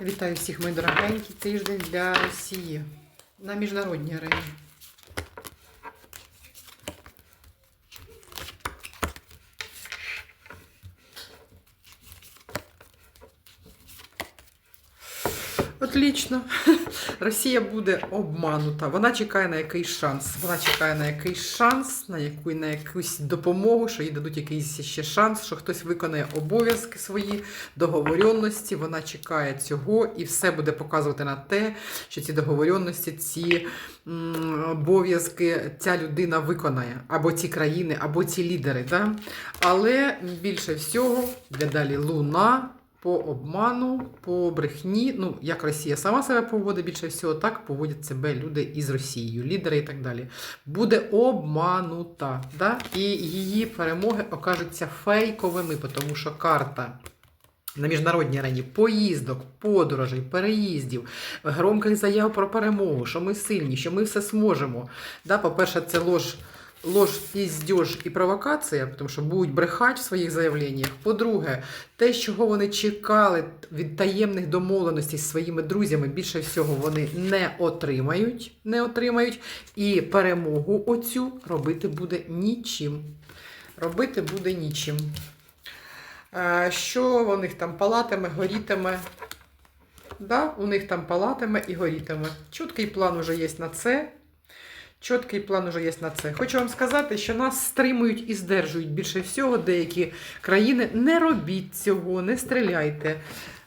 Вітаю всіх, мої дорогенькі. Тиждень для Росії на міжнародній арені. Отлично. Росія буде обманута. Вона чекає на якийсь шанс. Вона чекає на якийсь шанс, на яку на якусь допомогу, що їй дадуть якийсь ще шанс, що хтось виконає обов'язки свої, договоренності. Вона чекає цього, і все буде показувати на те, що ці договоренності, ці обов'язки ця людина виконає, або ці країни, або ці лідери. Да? Але більше всього, де далі луна по обману, по брехні. Ну, як Росія сама себе поводить більше всього, так поводять себе люди із Росією, лідери і так далі. Буде обманута. Да? І її перемоги окажуться фейковими, тому що карта. На міжнародній арені поїздок, подорожей, переїздів, громких заяв про перемогу, що ми сильні, що ми все зможемо. Да, по-перше, це лож, лож, піздьож і провокація, тому що будуть брехати в своїх заявленнях. По-друге, те, чого вони чекали від таємних домовленостей з своїми друзями, більше всього вони не отримають, не отримають. І перемогу оцю робити буде нічим. Робити буде нічим. Е, Що у них там палатиме, горітиме? Да, у них там палатиме і горітиме. Чіткий план уже є на це. Чіткий план уже є на це. Хочу вам сказати, що нас стримують і здержують більше всього деякі країни. Не робіть цього, не стріляйте.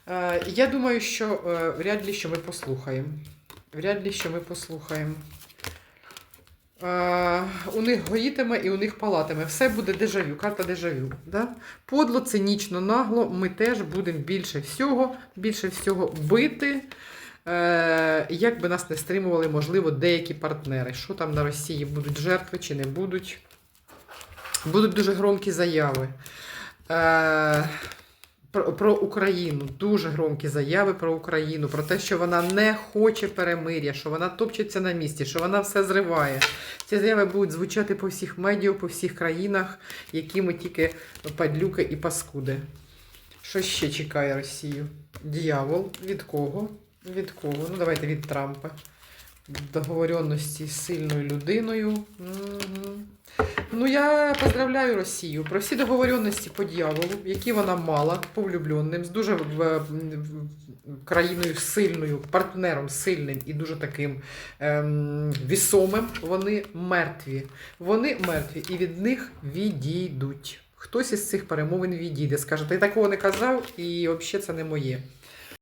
Е, Я думаю, що е, вряд ли що ми послухаємо. Вряд ли що ми послухаємо. Е, у них гоїтиме і у них палатиме. Все буде дежавю, карта дежавю. Да? Подло, цинічно, нагло. Ми теж будемо більше всього, більше всього бити. Е, як би нас не стримували, можливо, деякі партнери. Що там на Росії будуть жертви чи не будуть? Будуть дуже громкі заяви. Е, про, Україну, дуже громкі заяви про Україну, про те, що вона не хоче перемир'я, що вона топчеться на місці, що вона все зриває. Ці заяви будуть звучати по всіх медіа, по всіх країнах, які ми тільки падлюки і паскуди. Що ще чекає Росію? Дьявол. Від кого? Від кого? Ну, давайте від Трампа. Договоренності з сильною людиною. Мгм. Ну, я поздравляю Росію про всі договоренності по дьяволу, які вона мала по влюбленим, з дуже в- країною сильною, партнером сильним і дуже таким ем, вісомим. Вони мертві. Вони мертві і від них відійдуть. Хтось із цих перемовин відійде. Скаже, ти такого не казав, і взагалі це не моє.